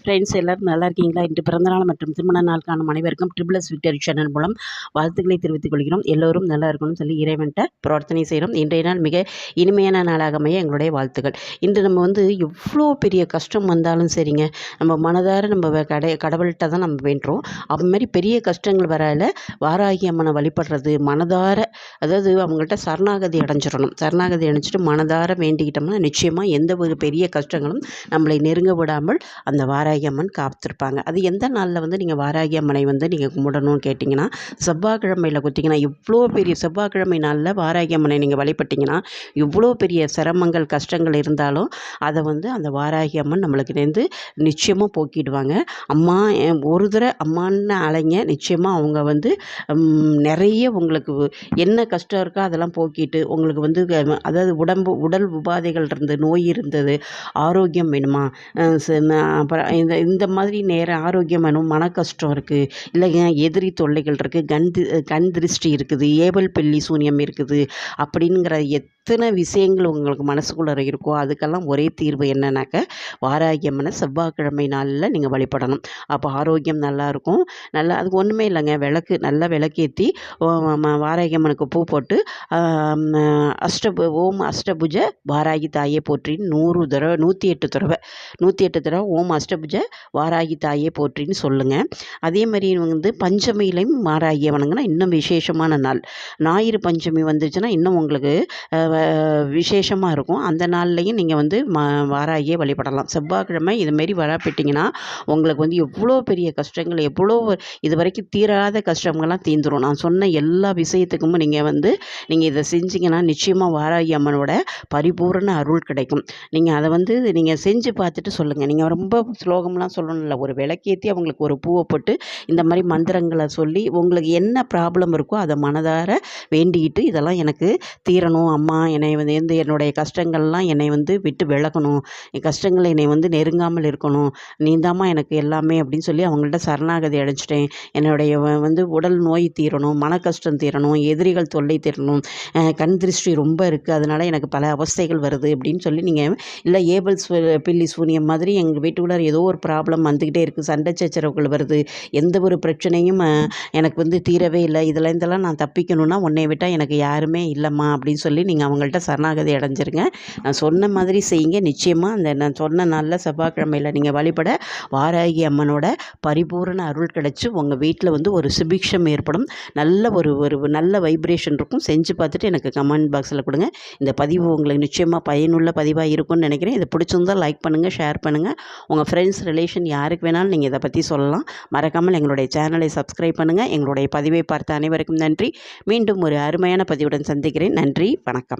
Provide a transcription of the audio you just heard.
Friends எல்லோரும் நல்லா இருக்கீங்களா? இன்று பிறந்தநாள் மற்றும் திருமண நாள் காணும் அனைவருக்கும் ட்ரிபிள்எஸ் விக்டரி சேனல் மூலம் வாழ்த்துக்களை தெரிவித்துக் கொள்கிறோம். எல்லோரும் நல்லா இருக்கணும்னு சொல்லி இறைவன்ட்ட பிரார்த்தனை செய்கிறோம். இன்றைய நாள் மிக இனிமையான நாளாக அமைய எங்களுடைய வாழ்த்துக்கள். இன்று நம்ம வந்து எவ்வளோ பெரிய கஷ்டம் வந்தாலும் சரிங்க. நம்ம மனதார நம்ம கடை கடவுள்கிட்ட தான் நம்ம வேண்டுறோம். அது மாதிரி பெரிய கஷ்டங்கள் வரால வாராகி அம்மனை வழிபடுறது மனதார அதாவது அவங்கள்ட்ட சரணாகதி அடைஞ்சிடணும். சரணாகதி அடைஞ்சிட்டு மனதார வேண்டிக்கிட்டோம்னா நிச்சயமாக எந்த ஒரு பெரிய கஷ்டங்களும் நம்மளை நெருங்க விடாமல் அந்த வாராகி அம்மன் காத்திருப்பாங்க. அது எந்த நாளில் வந்து நீங்கள் வாராகி அம்மனை வந்து நீங்கள் கும்பிடணும்னு கேட்டிங்கன்னா செவ்வாய்க்கிழமையில் குத்திங்கன்னா இவ்வளோ பெரிய செவ்வாய்க்கிழமை நாளில் வாராகி அம்மனை நீங்கள் வழிபட்டிங்கன்னா இவ்வளோ பெரிய சிரமங்கள் கஷ்டங்கள் இருந்தாலும் அதை வந்து அந்த வாராகி அம்மன் நம்மளுக்கு நேர்ந்து நிச்சயமாக போக்கிடுவாங்க. அம்மா ஒரு தடவை அம்மான்னு அலைங்க நிச்சயமாக அவங்க வந்து நிறைய உங்களுக்கு என்ன கஷ்டம் இருக்கோ அதெல்லாம் போக்கிட்டு உங்களுக்கு வந்து அதாவது உடம்பு உடல் உபாதைகள் இருந்து நோய் இருந்தது ஆரோக்கியம் வேணுமா? ச- அப்புறம் இந்த இந்த மாதிரி நேரம் ஆரோக்கியம் மன கஷ்டம் இருக்குது இல்லைங்க எதிரி தொல்லைகள் இருக்குது கண் கண் திருஷ்டி இருக்குது. ஏவல் பில்லி சூனியம் இருக்குது. அப்படிங்கிற எத்தனை விஷயங்கள் உங்களுக்கு மனசுக்குள்ளே இருக்கோ அதுக்கெல்லாம் ஒரே தீர்வு என்னன்னாக்க வாராகி அம்மனை செவ்வாய்க்கிழமை நாளில் நீங்கள் வழிபடணும். அப்போ ஆரோக்கியம் நல்லாயிருக்கும் நல்லா அதுக்கு ஒன்றுமே இல்லைங்க. விளக்கு நல்லா விளக்கேற்றி வாராகி அம்மனுக்கு பூ போட்டு அஷ்ட ஓம் அஷ்டபுஜ வாராகி தாயே போற்றின்னு நூறு தடவை நூற்றி எட்டு தடவை நூற்றி எட்டு தடவை ஓம் அஷ்டபுஜ வாராகி தாயே போற்றின்னு சொல்லுங்கள் அதே மாதிரி வந்து பஞ்சமியிலையும் வாராகி வணங்கினா இன்னும் விசேஷமான நாள். ஞாயிறு பஞ்சமி வந்துச்சுன்னா இன்னும் உங்களுக்கு விசேஷமாக இருக்கும். அந்த நாள்லையும் நீங்கள் வந்து ம வாராகியே வழிபடலாம். செவ்வாய்க்கிழமை இதுமாரி வழிபட்டிங்கன்னா உங்களுக்கு வந்து எவ்வளோ பெரிய கஷ்டங்கள் எவ்வளோ இது வரைக்கும் தீராத கஷ்டங்கள்லாம் தீந்துரும். நான் சொன்ன எல்லா விஷயத்துக்கும் நீங்கள் வந்து நீங்கள் இதை செஞ்சிங்கன்னா நிச்சயமாக வாராகி அம்மனோட பரிபூரண அருள் கிடைக்கும். நீங்கள் அதை வந்து நீங்கள் செஞ்சு பார்த்துட்டு சொல்லுங்கள் நீங்கள் ரொம்ப ஸ்லோகம்லாம் சொல்லணும்ல. ஒரு விளக்கேற்றி அவங்களுக்கு ஒரு பூவை போட்டு இந்த மாதிரி மந்திரங்களை சொல்லி உங்களுக்கு என்ன ப்ராப்ளம் இருக்கோ அதை மனதார வேண்டிக்கிட்டு இதெல்லாம் எனக்கு தீரணும் அம்மா என்னை வந்து எந்த என்னுடைய கஷ்டங்கள்லாம் என்னை வந்து விட்டு விலகணும். என் கஷ்டங்கள் என்னை வந்து நெருங்காமல் இருக்கணும். நீந்தாம்மா எனக்கு எல்லாமே அப்படின்னு சொல்லி அவங்கள்ட்ட சரணாகதி அடைஞ்சிட்டேன். என்னுடைய வந்து உடல் நோய் தீரணும் மன கஷ்டம் தீரணும் எதிரிகள் தொல்லை தீரணும். கண் திருஷ்டி ரொம்ப இருக்குது அதனால் எனக்கு பல அவஸ்தைகள் வருது அப்படின்னு சொல்லி நீங்கள் இல்லை ஏபிள்ஸ் பில்லி சூனியம் மாதிரி எங்கள் வீட்டுக்குள்ளார ஏதோ ஒரு ப்ராப்ளம் வந்துக்கிட்டே இருக்குது சண்டை சச்சரவுகள் வருது. எந்த ஒரு பிரச்சனையும் எனக்கு வந்து தீரவே இல்லை. இதில் இருந்தெல்லாம் நான் தப்பிக்கணும்னா உன்னை விட்டால் எனக்கு யாருமே இல்லைம்மா அப்படின்னு சொல்லி நீங்கள் அவங்கள்ட்ட சரணாகதி அடைஞ்சிருங்க. நான் சொன்ன மாதிரி செய்யுங்க. நிச்சயமாக அந்த நான் சொன்ன நாளில் செவ்வாய்க்கிழமையில் நீங்கள் வழிபட வாராகி அம்மனோட பரிபூரண அருள் கிடச்சி உங்கள் வீட்டில் வந்து ஒரு சுபிக்ஷம் ஏற்படும். நல்ல ஒரு ஒரு நல்ல வைப்ரேஷன் இருக்கும். செஞ்சு பார்த்துட்டு எனக்கு கமெண்ட் பாக்ஸில் கொடுங்க. இந்த பதிவு உங்களுக்கு நிச்சயமாக பயனுள்ள பதிவாக இருக்கும்னு நினைக்கிறேன். இதை பிடிச்சிருந்தால் லைக் பண்ணுங்கள் ஷேர் பண்ணுங்கள் உங்கள் ஃப்ரெண்ட்ஸ் ரிலேஷன் யாருக்கு வேணாலும் நீங்கள் இதை பற்றி சொல்லலாம். மறக்காமல் எங்களுடைய சேனலை சப்ஸ்கிரைப் பண்ணுங்கள் எங்களுடைய பதிவை பார்த்த அனைவருக்கும் நன்றி. மீண்டும் ஒரு அருமையான பதிவுடன் சந்திக்கிறேன். நன்றி. வணக்கம்.